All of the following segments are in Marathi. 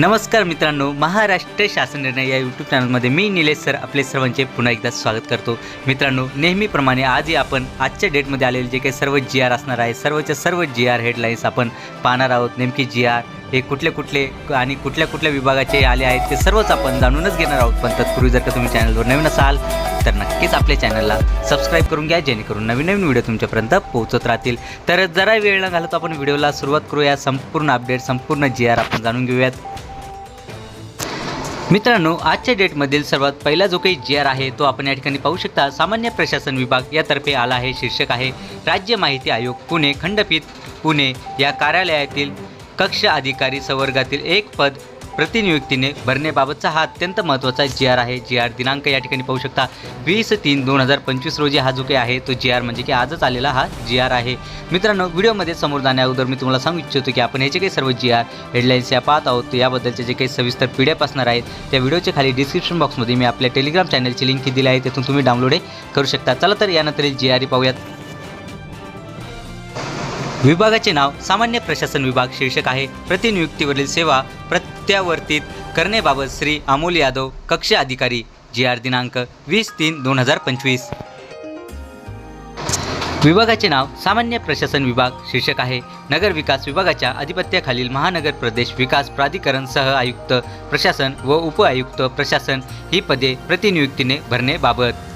नमस्कार मित्रांनो महाराष्ट्र शासन निर्णय या यूट्यूब चॅनलमध्ये मी निलेश सर आपले सर्वांचे पुन्हा एकदा स्वागत करतो. मित्रांनो नेहमीप्रमाणे आजही आपण आजच्या डेटमध्ये आलेले जे काही सर्व जी आर असणार आहे सर्वच्या सर्व जी आर हेडलाईन्स आपण पाहणार आहोत. नेमकी जी आर हे कुठले कुठले आणि कुठल्या कुठल्या विभागाचे आले आहेत ते सर्वच आपण जाणूनच घेणार आहोत. पण तत्पूर्वी जर का तुम्ही चॅनलवर नवीन असाल तर नक्कीच आपल्या चॅनलला सबस्क्राईब करून घ्या जेणेकरून नवीन नवीन व्हिडिओ तुमच्यापर्यंत पोहोचत राहतील. तर जरा वेळ न घालत आपण व्हिडिओला सुरुवात करूया. संपूर्ण अपडेट संपूर्ण जी आर आपण जाणून घेऊयात. मित्रांनो आजच्या डेटमधील सर्वात पहिला जो काही जी आर आहे तो आपण या ठिकाणी पाहू शकता. सामान्य प्रशासन विभाग यातर्फे आला आहे शीर्षक आहे राज्य माहिती आयोग पुणे खंडपीठ पुणे या कार्यालयातील कक्ष अधिकारी संवर्गातील एक पद प्रतिनियुक्तीने भरण्याबाबतचा हा अत्यंत महत्त्वाचा जी आर आहे. जी आर दिनांक या ठिकाणी पाहू शकता वीस तीन दोन हजार पंचवीस रोजी हा जो काही आहे तो जी आर म्हणजे की आजच आलेला हा जी आर आहे. मित्रांनो व्हिडिओमध्ये समोर जाण्याअगोदर मी तुम्हाला सांगू इच्छितो की आपण याचे काही सर्व जी आर हेडलाईन्स या पाहत आहोत याबद्दलचे जे काही सविस्तर पी डी एफ असणार आहेत त्या व्हिडिओच्या खाली डिस्क्रिप्शन बॉक्समध्ये मी आपल्या टेलिग्राम चॅनलची लिंक दिली आहे तिथून तुम्ही डाउनलोड करू शकता. चला तर यानंतर जी आर पाहूयात. विभागाचे नाव सामान्य प्रशासन विभाग शीर्षक आहे प्रतिनियुक्तीवरील सेवा प्रत्यावर्तित करण्याबाबत श्री अमोल यादव कक्ष अधिकारी जी आर दिनांक वीस तीन दोन हजार पंचवीस. विभागाचे नाव सामान्य प्रशासन विभाग शीर्षक आहे. नगर विकास विभागाच्या अधिपत्याखालील महानगर प्रदेश विकास प्राधिकरण सह आयुक्त प्रशासन व उपआयुक्त प्रशासन ही पदे प्रतिनियुक्तीने भरण्याबाबत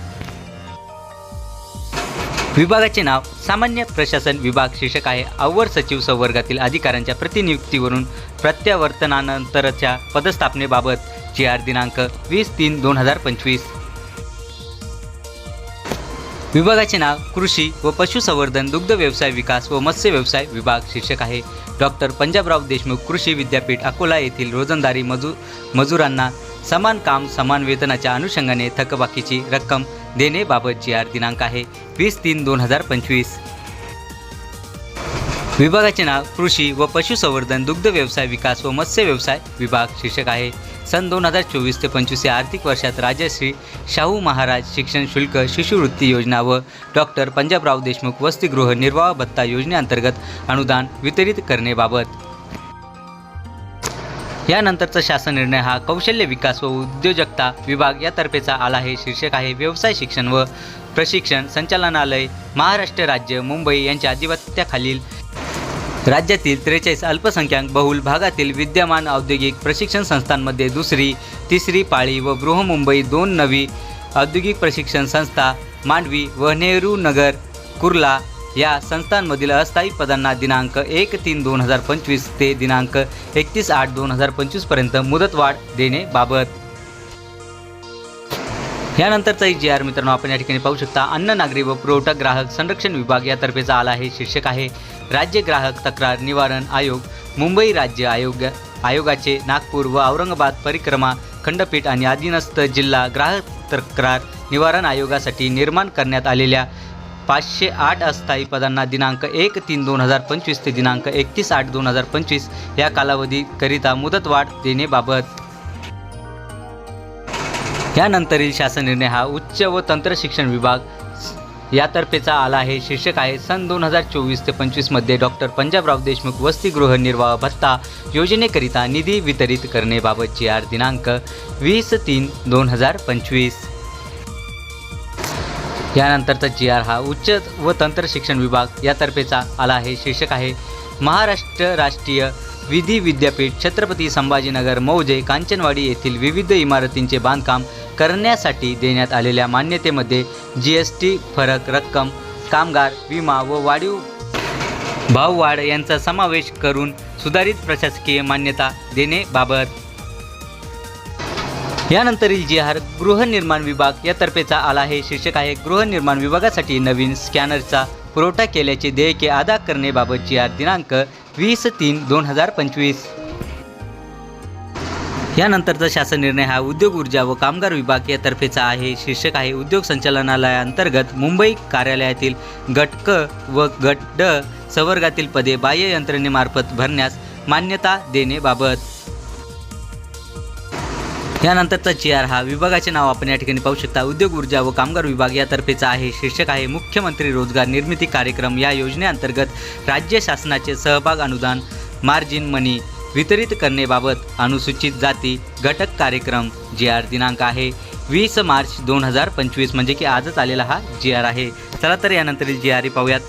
विभागाचे नाव सामान्य प्रशासन विभाग शीर्षक आहे. अव्वर सचिव संवर्गातील अधिकाऱ्यांच्या प्रतिनियुक्तीवरून प्रत्यावर्तनानंतरच्या पदस्थापनेबाबत जी आर दिनांक वीस तीन दोन हजार पंचवीस. विभागाचे नाव कृषी व पशुसंवर्धन दुग्ध व्यवसाय विकास व मत्स्य व्यवसाय विभाग शीर्षक आहे. डॉक्टर पंजाबराव देशमुख कृषी विद्यापीठ अकोला येथील रोजंदारी मजू मजुरांना समान काम समान वेतनाच्या अनुषंगाने थकबाकीची रक्कम देण्याबाबत जी आर दिनांक आहे वीस तीन दोन हजार पंचवीस. विभागाचे नाव कृषी व पशुसंवर्धन दुग्ध व्यवसाय विकास व मत्स्य व्यवसाय विभाग शीर्षक आहे. सन दोन हजार चोवीस ते पंचवीस या आर्थिक वर्षात राजश्री शाहू महाराज शिक्षण शुल्क शिष्यवृत्ती योजना व डॉक्टर पंजाबराव देशमुख वसतिगृह निर्वाह भत्ता योजनेअंतर्गत अनुदान वितरित करण्याबाबत. यानंतरचा शासन निर्णय हा कौशल्य विकास व उद्योजकता विभाग यातर्फेचा आला आहे. शीर्षक आहे व्यवसाय शिक्षण व प्रशिक्षण संचालनालय महाराष्ट्र राज्य मुंबई यांच्या अधिपत्याखालील राज्यातील त्रेचाळीस अल्पसंख्याक बहुल भागातील विद्यमान औद्योगिक प्रशिक्षण संस्थांमध्ये दुसरी तिसरी पाळी व बृहमुंबई दोन नवी औद्योगिक प्रशिक्षण संस्था मांडवी व नेहरू नगर कुर्ला या संस्थांमधील अस्थायी पदांना दिनांक एक तीन दोन हजार पंचवीस ते दिनांक एकतीस आठ दोन हजार पंचवीसपर्यंत मुदतवाढ देणेबाबत यानंतरचाही जी आर मित्रांनो आपण या ठिकाणी पाहू शकता अन्न नागरी व पुरवठा ग्राहक संरक्षण विभाग यातर्फेचा आला आहे. शीर्षक आहे राज्य ग्राहक तक्रार निवारण आयोग मुंबई राज्य आयोग आयोगाचे नागपूर व औरंगाबाद परिक्रमा खंडपीठ आणि अधीनस्थ जिल्हा ग्राहक तक्रार निवारण आयोगासाठी निर्माण करण्यात आलेल्या पाचशे आठ अस्थायी पदांना दिनांक एक तीन दोन हजार पंचवीस ते दिनांक एकतीस आठ दोन हजार पंचवीस या कालावधीकरिता मुदतवाढ देण्याबाबत. यानंतरील शासन निर्णय हा उच्च व तंत्र शिक्षण विभाग यातर्फेचा आला आहे. शीर्षक आहे सन दोन हजार चोवीस ते पंचवीसमध्ये डॉक्टर पंजाबराव देशमुख वसतिगृह निर्वाह भत्ता योजनेकरिता निधी वितरित करणेबाबतची आर दिनांक वीस तीन दोन हजार पंचवीस. यानंतरचा जी आर हा उच्च व तंत्र शिक्षण विभाग यातर्फेचा आला आहे. शीर्षक आहे महाराष्ट्र राष्ट्रीय विधी विद्यापीठ छत्रपती संभाजीनगर मौजे कांचनवाडी येथील विविध इमारतींचे बांधकाम करण्यासाठी देण्यात आलेल्या मान्यतेमध्ये जी एस टी फरक रक्कम कामगार विमा व वाढीव भाववाढ यांचा समावेश करून सुधारित प्रशासकीय मान्यता देण्याबाबत यानंतरील जी आर गृहनिर्माण विभाग यातर्फेचा आला आहे. शीर्षक आहे गृहनिर्माण विभागासाठी नवीन स्कॅनरचा पुरवठा केल्याचे देयके अदा करण्याबाबतची आर दिनांक वीस तीन दोन हजार पंचवीस. यानंतरचा शासन निर्णय हा उद्योग ऊर्जा व कामगार विभाग यातर्फेचा आहे. शीर्षक आहे उद्योग संचालनालयाअंतर्गत मुंबई कार्यालयातील गट क व गट ड संवर्गातील पदे बाह्य यंत्रणेमार्फत भरण्यास मान्यता देण्याबाबत. यानंतरचा जी आर हा विभागाचे नाव आपण या ठिकाणी पाहू शकता. उद्योग ऊर्जा व कामगार विभाग यातर्फेचा आहे. शीर्षक आहे मुख्यमंत्री रोजगार निर्मिती कार्यक्रम. या योजनेअंतर्गत राज्य शासनाचे सहभाग अनुदान मार्जिन मनी वितरित करण्याबाबत अनुसूचित जाती घटक कार्यक्रम जी आर दिनांक आहे. वीस मार्च दोन हजार पंचवीस म्हणजे की आजच आलेला हा जी आर आहे. चला तर यानंतर जी आर पाहूयात.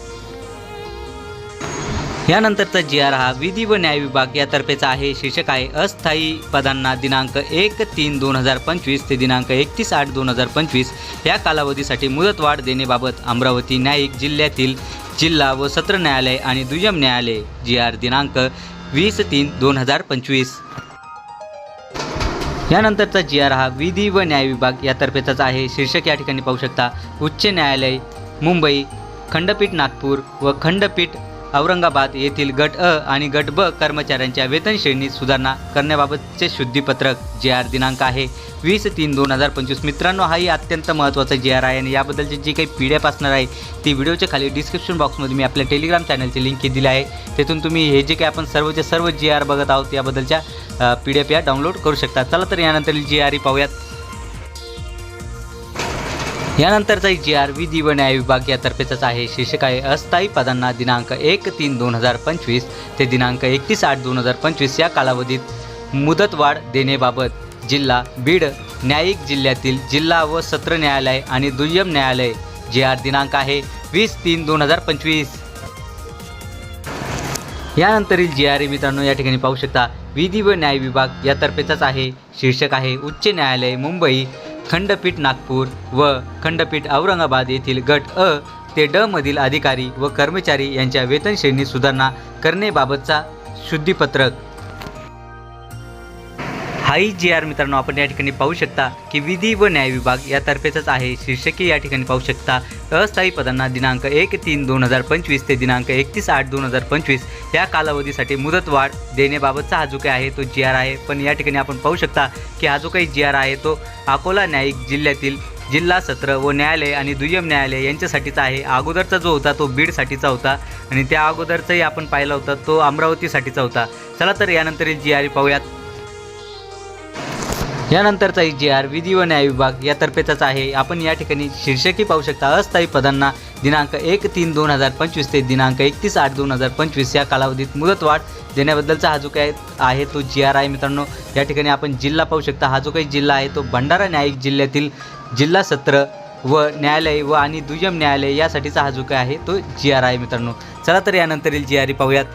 यानंतरचा जी आर हा विधी व न्याय विभाग यातर्फेचा आहे. शीर्षक आहे अस्थायी पदांना दिनांक एक तीन दोन हजार पंचवीस ते दिनांक एकतीस आठ दोन हजार पंचवीस या कालावधीसाठी मुदतवाढ देण्याबाबत अमरावती न्यायिक जिल्ह्यातील जिल्हा व सत्र न्यायालय आणि दुय्यम न्यायालय जी आर दिनांक वीस तीन दोन हजार पंचवीस. यानंतरचा जी आर हा विधी व न्याय विभाग यातर्फेचाच आहे. शीर्षक या ठिकाणी पाहू शकता उच्च न्यायालय मुंबई खंडपीठ नागपूर व खंडपीठ औरंगाबाद येथील गट अ आणि गट ब कर्मचाऱ्यांच्या वेतन श्रेणीत सुधारणा करण्याबाबतचे शुद्धीपत्रक जे आर दिनांक आहे. वीस तीन दोन हजार पंचवीस. मित्रांनो हाही अत्यंत महत्त्वाचा जी आर आहे आणि याबद्दलची जी काही पी डी एफ असणार आहे ती व्हिडिओच्या खाली डिस्क्रिप्शन बॉक्समध्ये मी आपल्या टेलिग्राम चॅनलची लिंक दिली आहे. तेथून तुम्ही हे जे काही आपण सर्वचे सर्व जी आर बघत आहोत याबद्दलच्या पी डी एफ या डाउनलोड करू शकता. चला तर यानंतर जी आर पाहूयात. यानंतरचा जी आर विधी व न्याय विभाग यातर्फेचाच आहे. शीर्षक आहे अस्थायी पदांना दिनांक एक तीन दोन हजार पंचवीस ते दिनांक एकतीस आठ दोन हजार पंचवीस या कालावधीत मुदतवाढ देण्याबाबत जिल्हा बीड न्यायिक जिल्ह्यातील जिल्हा व सत्र न्यायालय आणि दुय्यम न्यायालय जे आर दिनांक आहे वीस तीन दोन हजार पंचवीस. यानंतरील जी आर मित्रांनो या ठिकाणी पाहू शकता विधी व न्याय विभाग यातर्फेचाच आहे. शीर्षक आहे उच्च न्यायालय मुंबई खंडपीठ नागपूर व खंडपीठ औरंगाबाद येथील गट अ ते ड मधील अधिकारी व कर्मचारी यांच्या वेतन श्रेणीत सुधारणा करण्याबाबतचा शुद्धीपत्रक. हाई जी आर मित्रांनो आपण या ठिकाणी पाहू शकता की विधी व न्याय विभाग यातर्फेच आहे. शीर्षकी या ठिकाणी पाहू शकता अस्थायी पदांना दिनांक एक तीन दोन हजार पंचवीस ते दिनांक एकतीस आठ दोन हजार पंचवीस या कालावधीसाठी मुदतवाढ देण्याबाबतचा हा जो काही आहे तो जी आर आहे. पण या ठिकाणी आपण पाहू शकता की हा जो काही जी आर आहे तो अकोला न्यायिक जिल्ह्यातील जिल्हा सत्र व न्यायालय आणि दुय्यम न्यायालय यांच्यासाठीचा आहे. अगोदरचा जो होता तो बीडसाठीचा होता आणि त्या अगोदरचाही आपण पाहिला होता तो अमरावतीसाठीचा होता. चला तर यानंतरील जी आर पाहूयात. यानंतरचा जी आर विधी व न्याय विभाग यातर्फेचाच आहे. आपण या ठिकाणी शीर्षकी पाहू शकता. अस्थायी पदांना दिनांक एक तीन दोन हजार पंचवीस ते दिनांक एकतीस आठ दोन हजार पंचवीस या कालावधीत मुदतवाढ देण्याबद्दलचा हा जो काय आहे तो जी आर आहे मित्रांनो या ठिकाणी आपण जिल्हा पाहू शकता. हा जो काही जिल्हा आहे तो भंडारा न्यायिक जिल्ह्यातील जिल्हा सत्र व न्यायालय व आणि दुय्यम न्यायालय यासाठीचा हा जो काय आहे तो जी आर आहे मित्रांनो. चला तर यानंतरील जी आर पाहूयात.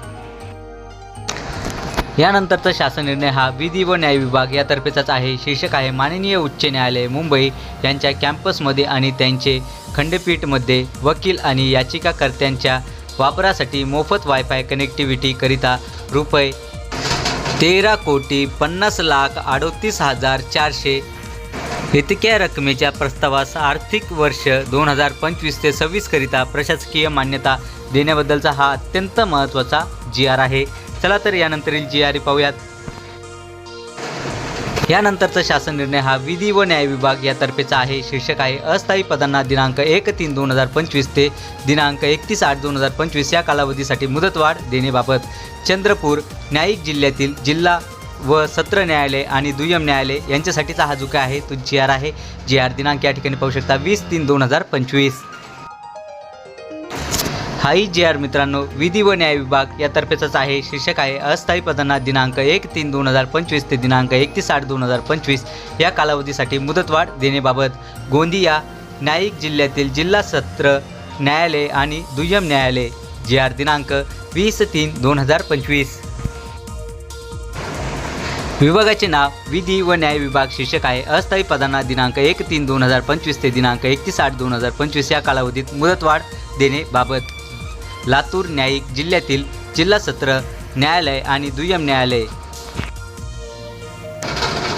यानंतरचा शासन निर्णय हा विधी व न्याय विभाग यातर्फेचाच आहे. शीर्षक आहे माननीय उच्च न्यायालय मुंबई यांच्या कॅम्पसमध्ये आणि त्यांचे खंडपीठमध्ये वकील आणि याचिकाकर्त्यांच्या वापरासाठी मोफत वायफाय कनेक्टिव्हिटीकरिता रुपये तेरा कोटी पन्नास लाख अडोतीस हजार चारशे इतक्या रकमेच्या प्रस्तावास आर्थिक वर्ष दोन हजार पंचवीस ते सव्वीसकरिता प्रशासकीय मान्यता देण्याबद्दलचा हा अत्यंत महत्त्वाचा जी आर आहे. चला तर यानंतरील जी आर पाहूयात. यानंतरचा शासन निर्णय हा विधी व न्याय विभाग यातर्फेचा आहे. शीर्षक आहे अस्थायी पदांना दिनांक एक तीन दोन हजार पंचवीस ते दिनांक एकतीस आठ दोन हजार पंचवीस या कालावधीसाठी मुदतवाढ देण्याबाबत चंद्रपूर न्यायिक जिल्ह्यातील जिल्हा व सत्र न्यायालय आणि दुय्यम न्यायालय यांच्यासाठीचा हा जो काय आहे तो जी आर आहे. जी आर दिनांक या ठिकाणी पाहू शकता वीस तीन दोन हजार पंचवीस. हाही जे आर मित्रांनो विधी व न्याय विभाग यातर्फेचाच आहे. शीर्षक आहे अस्थायी पदांना दिनांक एक तीन दोन हजार पंचवीस ते दिनांक एकतीस आठ दोन हजार पंचवीस या कालावधीसाठी मुदतवाढ देण्याबाबत गोंदिया न्यायिक जिल्ह्यातील जिल्हा सत्र न्यायालय आणि दुय्यम न्यायालय जे आर दिनांक वीस तीन दोन हजार पंचवीस. विभागाचे नाव विधी व न्याय विभाग शीर्षक आहे अस्थायी पदांना दिनांक एक तीन दोन हजार पंचवीस ते दिनांक एकतीस आठ दोन हजार पंचवीस या कालावधीत मुदतवाढ देण्याबाबत. लातूर न्यायिक जिल्ह्यातील जिल्हा सत्र न्यायालय आणि दुय्यम न्यायालय.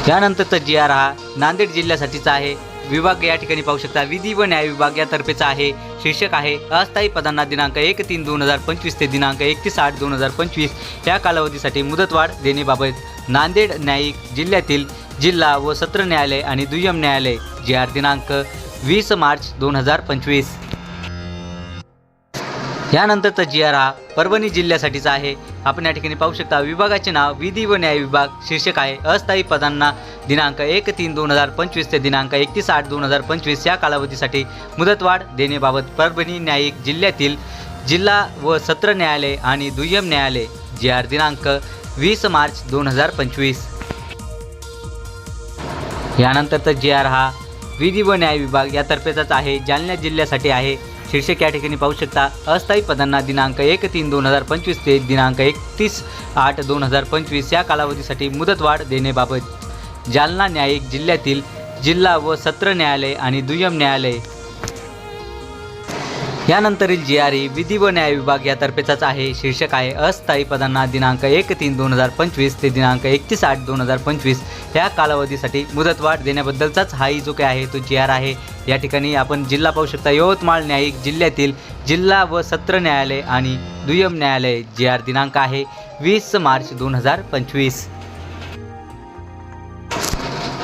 यानंतरचा जी आर हा नांदेड जिल्ह्यासाठीचा आहे. विभाग या ठिकाणी पाहू शकता विधी व न्याय विभाग यातर्फेचा आहे. शीर्षक आहे अस्थायी पदांना दिनांक एक तीन दोन हजार पंचवीस ते दिनांक एकतीस आठ दोन हजार पंचवीस या कालावधीसाठी मुदतवाढ देण्याबाबत नांदेड न्यायिक जिल्ह्यातील जिल्हा व सत्र न्यायालय आणि दुय्यम न्यायालय जी आर दिनांक वीस मार्च दोन हजार पंचवीस. यानंतरचा जी आर हा परभणी जिल्ह्यासाठीचा आहे. आपण या ठिकाणी पाहू शकता विभागाचे नाव विधी व न्याय विभाग शीर्षक आहे. अस्थायी पदांना दिनांक एक तीन दोन हजार पंचवीस ते दिनांक एकतीस आठ दोन हजार पंचवीस या कालावधीसाठी मुदतवाढ देण्याबाबत परभणी न्यायिक जिल्ह्यातील जिल्हा व सत्र न्यायालय आणि दुय्यम न्यायालय जी आर दिनांक वीस मार्च दोन हजार पंचवीस. यानंतरचा जी आर हा विधी व न्याय विभाग यातर्फेचाच आहे. जालना जिल्ह्यासाठी आहे. शीर्षक या ठिकाणी पाहू शकता अस्थायी पदांना दिनांक एक तीन दोन हजार पंचवीस ते दिनांक एकतीस आठ दोन हजार पंचवीस या कालावधीसाठी मुदतवाढ देण्याबाबत जालना न्यायिक जिल्ह्यातील जिल्हा व सत्र न्यायालय आणि दुय्यम न्यायालय यानंतरील जी आर ई विधी व न्याय विभाग यातर्फेचाच आहे. शीर्षक आहे अस्थायी पदांना दिनांक एक तीन दोन हजार पंचवीस ते दिनांक एकतीस आठ दोन हजार पंचवीस या कालावधीसाठी मुदतवाढ देण्याबद्दलचाच हाही जो काय आहे तो जी आर आहे. या ठिकाणी आपण जिल्हा पाहू शकता यवतमाळ न्यायिक जिल्ह्यातील जिल्हा व सत्र न्यायालय आणि दुय्यम न्यायालय जी आर दिनांक आहे वीस मार्च दोन हजार पंचवीस.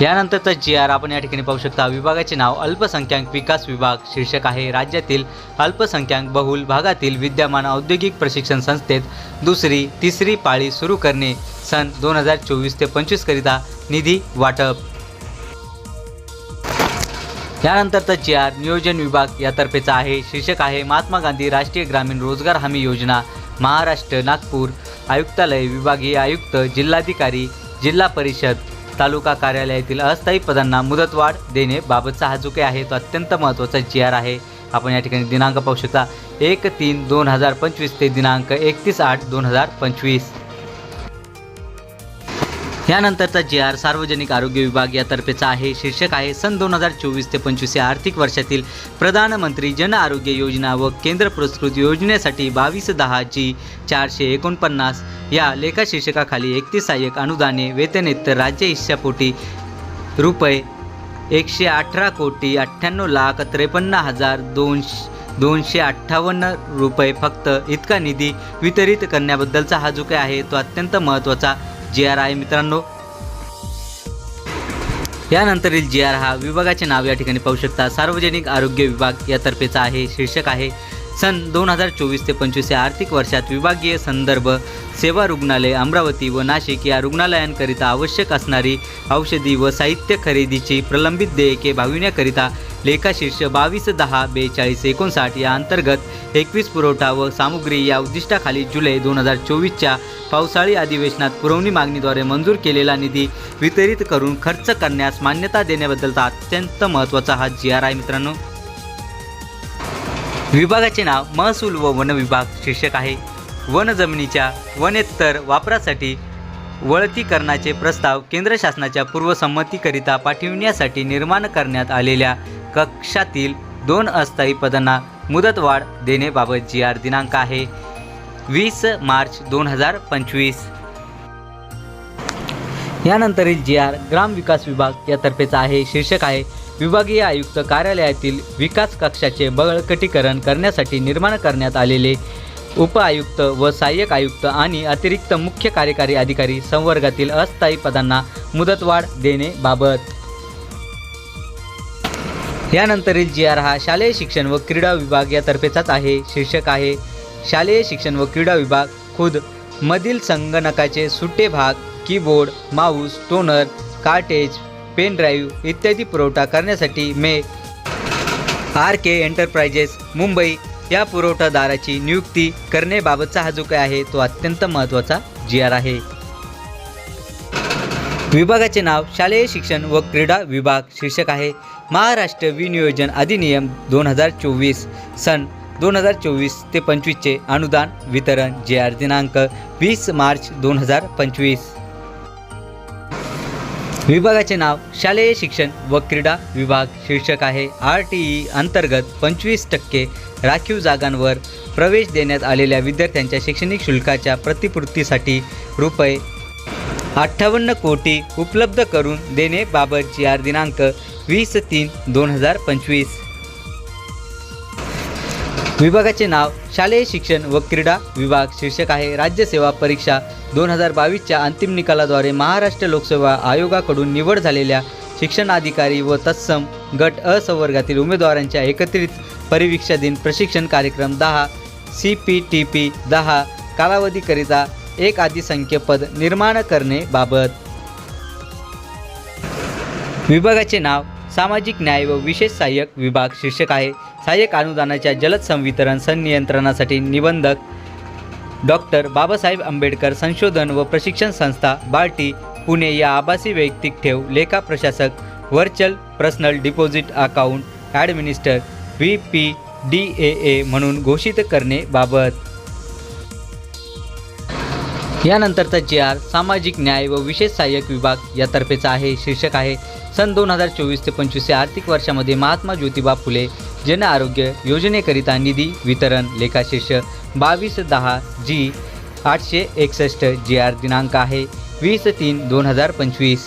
यानंतरचा जी आर आपण या ठिकाणी पाहू शकता. विभागाचे नाव अल्पसंख्याक विकास विभाग शीर्षक आहे. राज्यातील अल्पसंख्याक बहुल भागातील विद्यमान औद्योगिक प्रशिक्षण संस्थेत दुसरी तिसरी पाळी सुरू करणे सन दोन हजार चोवीस ते पंचवीसकरिता निधी वाटप. यानंतरचा जी आर नियोजन विभाग यातर्फेचा आहे. शीर्षक आहे महात्मा गांधी राष्ट्रीय ग्रामीण रोजगार हमी योजना महाराष्ट्र नागपूर आयुक्तालय विभागीय आयुक्त जिल्हाधिकारी जिल्हा परिषद. तालुका कार्यालयातील अस्थायी पदांना मुदतवाढ देणेबाबतचा हा जो काही आहे. तो अत्यंत महत्त्वाचा जी आर आहे. आपण या ठिकाणी दिनांक पाहू शकता. एक तीन दोन हजार पंचवीस ते दिनांक एकतीस आठ दोन हजार पंचवीस. यानंतरचा जी आर सार्वजनिक आरोग्य विभाग यातर्फेचा आहे. शीर्षक आहे सन दोन हजार चोवीस ते पंचवीस या आर्थिक वर्षातील प्रधानमंत्री जन आरोग्य योजना व केंद्र पुरस्कृत योजनेसाठी बावीस दहा जी चारशे एकोणपन्नास या लेखा शीर्षकाखाली एकतीस सहाय्यक अनुदाने वेतनेतर राज्य हिश्शापोटी रुपये एकशे अठरा कोटी अठ्ठ्याण्णव लाख त्रेपन्न हजार दोनशे दोनशे अठ्ठावन्न रुपये फक्त इतका निधी वितरित करण्याबद्दलचा हा जो काय आहे तो अत्यंत महत्त्वाचा जी आर आहे मित्रांनो. यानंतरील जी आर हा विभागाचे नाव या ठिकाणी पाहू शकता. सार्वजनिक आरोग्य विभाग यातर्फेचा आहे शीर्षक आहे. सन दोन हजार चोवीस ते पंचवीस या आर्थिक वर्षात विभागीय संदर्भ सेवा रुग्णालय अमरावती व नाशिक या रुग्णालयांकरिता आवश्यक असणारी औषधी व साहित्य खरेदीची प्रलंबित देयके भाविण्याकरिता लेखाशीर्ष बावीस दहा बेचाळीस एकोणसाठ या अंतर्गत एकवीस पुरवठा व सामुग्री या उद्दिष्टाखाली जुलै दोन हजार चोवीसच्या पावसाळी अधिवेशनात पुरवणी मागणीद्वारे मंजूर केलेला निधी वितरित करून खर्च करण्यास मान्यता देण्याबद्दलचा अत्यंत महत्त्वाचा हा जी आर आहे मित्रांनो. विभागाचे नाव महसूल व वन विभाग शीर्षक आहे. वन जमिनीच्या वनेत्तर वापरासाठी वळतीकरणाचे प्रस्ताव केंद्र शासनाच्या पूर्वसंमतीकरिता पाठविण्यासाठी निर्माण करण्यात आलेल्या कक्षातील दोन अस्थायी पदांना मुदतवाढ देण्याबाबत जी आर दिनांक आहे. वीस मार्च दोन हजार पंचवीस. यानंतरील जी आर ग्रामविकास विभाग यातर्फेचा आहे. शीर्षक आहे विभागीय आयुक्त कार्यालयातील विकास कक्षाचे बळकटीकरण करण्यासाठी निर्माण करण्यात आलेले उपआयुक्त व सहाय्यक आयुक्त आणि अतिरिक्त मुख्य कार्यकारी अधिकारी संवर्गातील अस्थायी पदांना मुदतवाढ देणे बाबत यानंतरील जी आर हा शालेय शिक्षण व क्रीडा विभाग यातर्फेचाच आहे शीर्षक आहे शालेय शिक्षण व क्रीडा विभाग खुद मधील संगणकाचे सुटे भाग keyboard mouse toner cartridge pen drive इत्यादी पुरवठा करण्यासाठी मे आर के एंटरप्राइजेस मुंबई या पुरवठादाराची नियुक्ती करण्याबाबतचा हा जो काय आहे तो अत्यंत महत्त्वाचा जी आर आहे. विभागाचे नाव शालेय शिक्षण व क्रीडा विभाग शीर्षक आहे. महाराष्ट्र विनियोजन अधिनियम दोन हजार चोवीस सन दोन हजार चोवीस ते पंचवीसचे अनुदान वितरण जे आर दिनांक वीस मार्च दोन हजार पंचवीस. विभागाचे नाव शालेय शिक्षण व क्रीडा विभाग शीर्षक आहे. आर टी ई अंतर्गत पंचवीस टक्के राखीव जागांवर प्रवेश देण्यात आलेल्या विद्यार्थ्यांच्या शैक्षणिक शुल्काच्या प्रतिपूर्तीसाठी रुपये अठ्ठावन्न कोटी उपलब्ध करून देण्याबाबत जी आर दिनांक वीस तीन दोन हजार पंचवीस. विभागाचे नाव शालेय शिक्षण व क्रीडा विभाग शीर्षक आहे राज्यसेवा परीक्षा दोन हजार बावीसच्या अंतिम निकालाद्वारे महाराष्ट्र लोकसेवा आयोगाकडून निवड झालेल्या शिक्षणाधिकारी व तत्सम गट अ संवर्गातील उमेदवारांच्या एकत्रित परिवीक्षा दिन प्रशिक्षण कार्यक्रम दहा सी पी टी पी दहा कालावधीकरिता एक आदिसंख्य पद निर्माण करणे बाबत. विभागाचे नाव सामाजिक न्याय व विशेष सहाय्यक विभाग शीर्षक आहे. सहाय्यक अनुदानाच्या जलद संवितरण संनियंत्रणासाठी निबंधक डॉक्टर बाबासाहेब आंबेडकर संशोधन व प्रशिक्षण संस्था बार्टी पुणे या आभासी वैयक्तिक ठेव लेखा प्रशासक virtual personal deposit account administrator V P D A A म्हणून घोषित करणे बाबत यानंतरचा जी आर सामाजिक न्याय व विशेष सहाय्यक विभाग यातर्फेचा आहे शीर्षक आहे सन दोन हजार चोवीस ते पंचवीस या आर्थिक वर्षामध्ये महात्मा ज्योतिबा फुले जन आरोग्य योजनेकरिता निधी वितरण लेखाशीर्ष बावीस दहा जी आठशे एकसष्ट जी आर दिनांक आहे वीस तीन दोन हजार पंचवीस.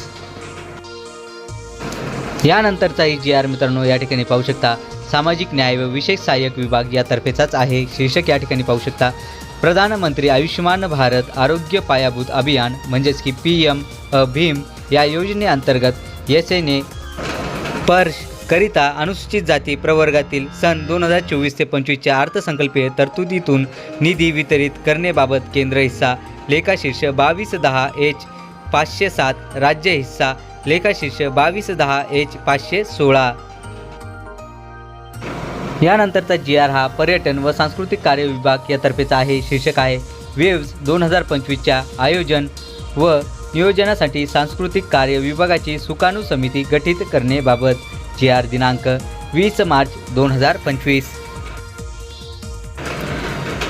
यानंतरचाही जी आर मित्रांनो या ठिकाणी पाहू शकता सामाजिक न्याय व विशेष सहाय्यक विभाग यातर्फेचाच आहे शीर्षक या ठिकाणी पाहू शकता. प्रधानमंत्री आयुष्यमान भारत आरोग्य पायाभूत अभियान म्हणजेच की पी एम अ भीम या योजनेअंतर्गत एस ए पर्श करिता अनुसूचित जाती प्रवर्गातील सन दोन हजार चोवीस ते पंचवीसच्या अर्थसंकल्पीय तरतुदीतून निधी वितरित करण्याबाबत केंद्र हिस्सा लेखाशीर्ष बावीस दहा एच पाचशे सात राज्य हिस्सा लेखाशीर्ष बावीस दहा एच पाचशे सोळा. यानंतरचा जी आर हा पर्यटन व सांस्कृतिक कार्य विभाग यातर्फेचा आहे शीर्षक आहे. वेव्ज दोन हजार पंचवीसच्या आयोजन व नियोजनासाठी सांस्कृतिक कार्य विभागाची सुकाणू समिती गठीत करण्याबाबत जी आर दिनांक वीस मार्च दोन हजार पंचवीस.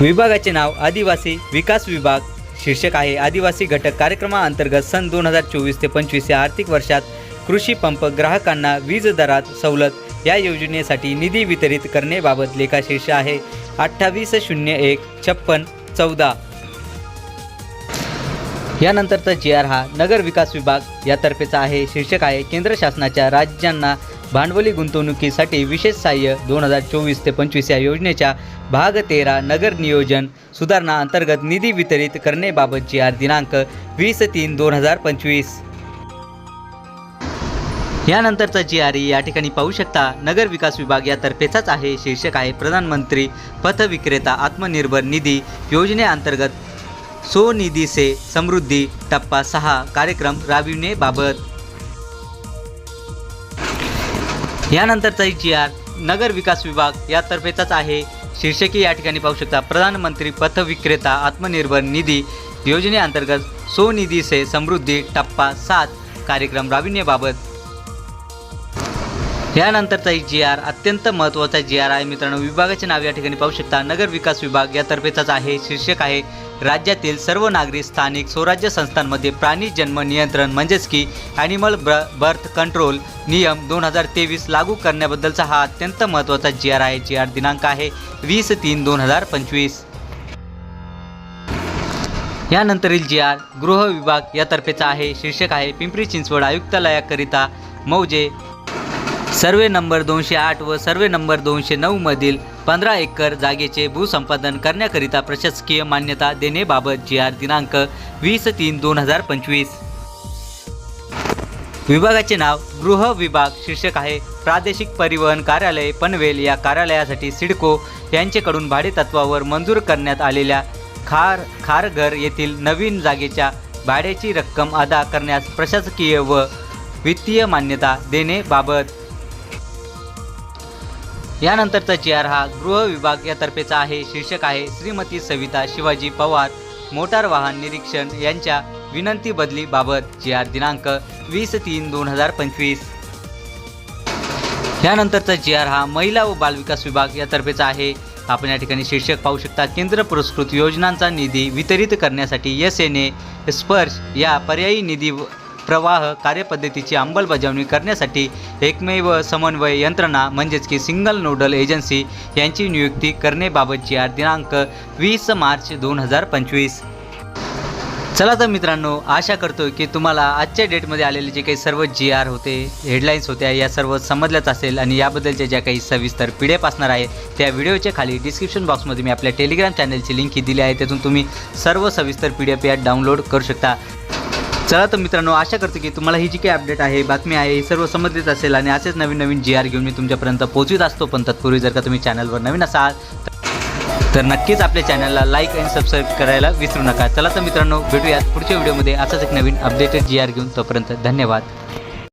विभागाचे नाव आदिवासी विकास विभाग. शीर्षक आहे आदिवासी घटक कार्यक्रमाअंतर्गत सन दोन हजार चोवीस ते पंचवीस या आर्थिक वर्षात कृषी पंप ग्राहकांना वीज दरात सवलत या योजनेसाठी निधी वितरित करण्याबाबत लेखाशीर्ष आहे. अठ्ठावीस शून्य एक छप्पन चौदा. यानंतरचा जी आर हा नगर विकास विभाग यातर्फेचा आहे. शीर्षक आहे केंद्र शासनाच्या राज्यांना भांडवली गुंतवणुकीसाठी विशेष सहाय्य दोन हजार चोवीस ते पंचवीस या योजनेच्या भाग तेरा नगर नियोजन सुधारणा अंतर्गत निधी वितरित करण्याबाबत जी आर दिनांक वीस तीन दोन हजार पंचवीस. यानंतरचा जी आर ई या ठिकाणी पाहू शकता नगर विकास विभाग यातर्फेचाच आहे शीर्षक आहे प्रधानमंत्री पथविक्रेता आत्मनिर्भर निधी योजनेअंतर्गत स्वनिधी से समृद्धी टप्पा सहा कार्यक्रम राबविण्याबाबत यानंतरचा जी आर नगर विकास विभाग यातर्फेचाच आहे शीर्षकी या ठिकाणी पाहू शकता प्रधानमंत्री पथविक्रेता आत्मनिर्भर निधी योजनेअंतर्गत स्वनिधी से समृद्धी टप्पा सात कार्यक्रम राबविण्याबाबत यानंतरचा जी आर अत्यंत महत्त्वाचा जी आर आहे. मित्रांनो विभागाचे नाव या ठिकाणी पाहू शकता. नगर विकास विभाग यातर्फेचाच आहे शीर्षक आहे राज्यातील सर्व नागरिक स्थानिक स्वराज्य संस्थांमध्ये प्राणी जन्म नियंत्रण म्हणजेच की ॲनिमल ब्र बर्थ कंट्रोल नियम दोन हजार तेवीस लागू करण्याबद्दलचा हा अत्यंत महत्त्वाचा जी आर आहे. जी आर दिनांक आहे वीस तीन दोन हजार पंचवीस. यानंतरील जी आर गृह विभाग यातर्फेचा आहे शीर्षक आहे पिंपरी चिंचवड आयुक्तालयाकरिता मौजे सर्वे नंबर दोनशे आठ व सर्वे नंबर दोनशे नऊमधील पंधरा एकर जागेचे भूसंपादन करण्याकरिता प्रशासकीय मान्यता देण्याबाबत जी आर दिनांक वीस तीन दोन हजार पंचवीस. विभागाचे नाव गृह विभाग शीर्षक आहे. प्रादेशिक परिवहन कार्यालय पनवेल या कार्यालयासाठी सिडको यांच्याकडून भाडेतत्वावर मंजूर करण्यात आलेल्या खार खारघर येथील नवीन जागेच्या भाड्याची रक्कम अदा करण्यास प्रशासकीय व वित्तीय मान्यता देण्याबाबत यानंतरचा जी आर हा गृह विभाग यातर्फेचा आहे. शीर्षक आहे श्रीमती सविता शिवाजी पवार मोटार वाहन निरीक्षण यांच्या विनंती बदलीबाबत जी आर दिनांक वीस तीन दोन हजार पंचवीस. यानंतरचा जी आर हा महिला व बालविकास विभाग यातर्फेचा आहे. आपण या ठिकाणी शीर्षक पाहू शकता केंद्र पुरस्कृत योजनांचा निधी वितरित करण्यासाठी एस एन ए स्पर्श या पर्यायी निधी व- प्रवाह कार्यपद्धतीची अंमलबजावणी करण्यासाठी एकमेव समन्वय यंत्रणा म्हणजेच की सिंगल नोडल एजन्सी यांची नियुक्ती करण्याबाबतची आर दिनांक वीस मार्च दोन हजार पंचवीस. चला तर मित्रांनो आशा करतो की तुम्हाला आजच्या डेटमध्ये आलेले जे काही सर्व जी आर होते हेडलाईन्स होत्या या सर्व समजल्याच असेल आणि याबद्दलच्या ज्या काही सविस्तर पी डी एफ असणार आहे त्या व्हिडिओच्या खाली डिस्क्रिप्शन बॉक्समध्ये मी आपल्या टेलिग्राम चॅनलची लिंक ही दिली आहे त्यातून तुम्ही सर्व सविस्तर पी डी एफ या डाउनलोड करू शकता. चला तर मित्रांनो आशा करतो की तुम्हाला ही जी काही अपडेट आहे बातमी आहे ही सर्व समजलीच असेल आणि असेच नवीन नवीन जी आर घेऊन मी तुमच्यापर्यंत पोहोचवीत असतो. पण तत्पूर्वी जर का तुम्ही चॅनलवर नवीन असाल तर नक्कीच आपल्या चॅनलला लाईक आणि सबस्क्राईब करायला विसरू नका. चला तर मित्रांनो भेटूयात पुढच्या व्हिडिओमध्ये असाच एक नवीन अपडेटेड जी आर घेऊन. तोपर्यंत धन्यवाद.